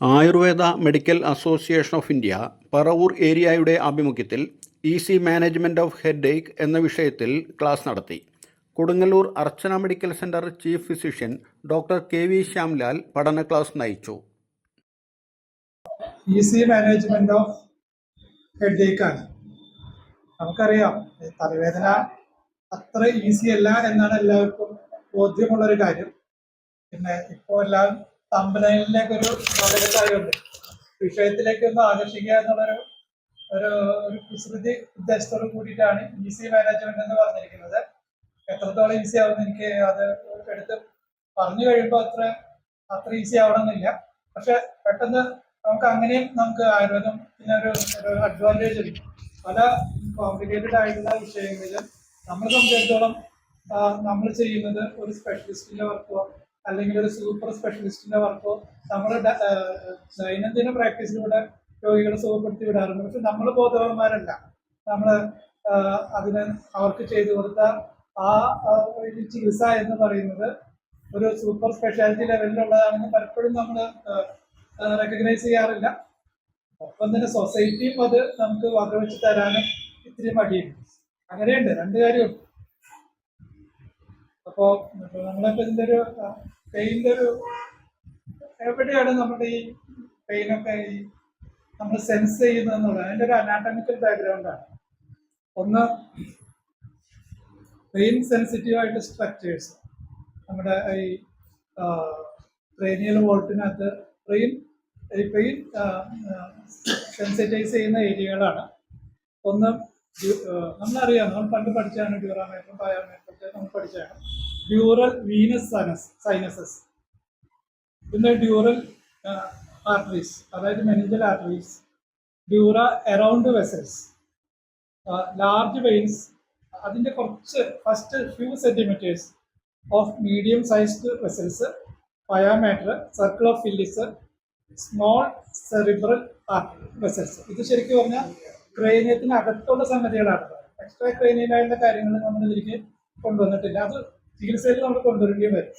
Ayurveda medical association of India Paravur ഏരിയയുടെ ആഭിമുഖ്യത്തിൽ easy management of headache എന്ന വിഷയത്തിൽ ക്ലാസ് നടത്തി. Kodungallur Archana medical centre chief physician doctor K. V. Shyamlal പഠന class നയിച്ചു. Easy management of headache ആണ്. നമുക്കറിയാം തലവേദന അത്ര ഈസി അല്ല എന്നാണ് എല്ലാവർക്കും ബോധ്യമുള്ളൊരു കാര്യം. പിന്നെ ഇപ്പോൾ എല്ലാം തമ്പനയിലേക്ക് ഒരു നാടകത്തായുണ്ട് വിഷയത്തിലേക്ക് ഒന്ന് ആകർഷിക്കുക എന്നുള്ളൊരു ഒരു ഒരു കുസൃതി ഉദ്ദേശത്തോട് കൂടിയിട്ടാണ് ഇ സി മാനേജ്മെന്റ് എന്ന് പറഞ്ഞിരിക്കുന്നത്. എത്രത്തോളം ഈസി ആവുമെന്ന് എനിക്ക് അത് എടുത്ത് പറഞ്ഞു കഴിയുമ്പോൾ അത്ര അത്ര ഈസി ആവണമെന്നില്ല. പക്ഷെ പെട്ടെന്ന് നമുക്ക് അങ്ങനെയും നമുക്ക് ആയുർവേദം പിന്നെ ഒരു ഒരു അഡ്വാന്റേജ് ഉണ്ട്. പല കോംപ്ലിക്കേറ്റഡ് ആയിട്ടുള്ള വിഷയങ്ങളിൽ നമ്മളെ സംബന്ധിച്ചിടത്തോളം നമ്മൾ ചെയ്യുന്നത് ഒരു സ്പെഷ്യലിസ്റ്റിന്റെ വർക്കോ അല്ലെങ്കിൽ ഒരു സൂപ്പർ സ്പെഷ്യലിസ്റ്റിന്റെ വർക്കോ ആ, ദൈനംദിന പ്രാക്ടീസിലൂടെ രോഗികളെ സുഖപ്പെടുത്തി വിടാറുണ്ട്. പക്ഷെ നമ്മൾ ബോധവാന്മാരല്ല. നമ്മൾ അതിന് അവർക്ക് ചെയ്തു കൊടുത്ത ആ ചികിത്സ എന്ന് പറയുന്നത് ഒരു സൂപ്പർ സ്പെഷ്യാലിറ്റി ലെവലിലുള്ളതാണെന്ന് പലപ്പോഴും നമ്മൾ റെക്കഗ്നൈസ് ചെയ്യാറില്ല. ഒപ്പം തന്നെ സൊസൈറ്റിയും അത് നമുക്ക് വകവെച്ച് തരാനും ഇത്തിരി മടിയുണ്ട്. അങ്ങനെയുണ്ട് രണ്ട് കാര്യമുണ്ട്. അപ്പോ നമ്മളിപ്പോ ഇതിന്റെ ഒരു പെയിന്റെ ഒരു എവിടെയാണ് നമ്മുടെ ഈ പെയിനൊക്കെ ഈ നമ്മൾ സെൻസ് ചെയ്യുന്നത് എന്നുള്ളത് അതിന്റെ ഒരു അനാട്ടമിക്കൽ ബാക്ക്ഗ്രൗണ്ടാണ് ഒന്ന് പെയിൻ സെൻസിറ്റീവ് ആയിട്ട് സ്ട്രക്ചേഴ്സ് നമ്മുടെ ഈ ക്രേനിയൽ വോൾട്ടിനകത്ത് പെയിൻ ഈ പെയിൻ സെൻസിറ്റൈസ് ചെയ്യുന്ന ഏരിയകളാണ് ഒന്ന് നമ്മളറിയാം നമ്മൾ പണ്ട് പഠിച്ചാണ് ഡ്യൂറാമേറ്റം പയോമേറ്ററും നമ്മൾ പഠിച്ചാണ് ഡ്യൂറൽ വീനസ് സൈനസ് സൈനസസ്. പിന്നെ ഡ്യൂറൽ ആർട്ടറീസ് അതായത് meningeal arteries. Dura around vessels. Large veins അതിന്റെ കുറച്ച് first few centimetres of medium sized vessels pia mater circle of Willis small cerebral vessels. ഇത് ശരിക്കും പറഞ്ഞാൽ ക്രേനിയത്തിന് അകത്തുള്ള സംഗതികളാണ് എക്സ്ട്രാ ക്രേനിയലായുള്ള കാര്യങ്ങൾ നമ്മൾ ഇതിലേക്ക് കൊണ്ടുവന്നിട്ടില്ല. അത് ചികിത്സയിൽ നമ്മൾ കൊണ്ടുവരേണ്ടി വരും.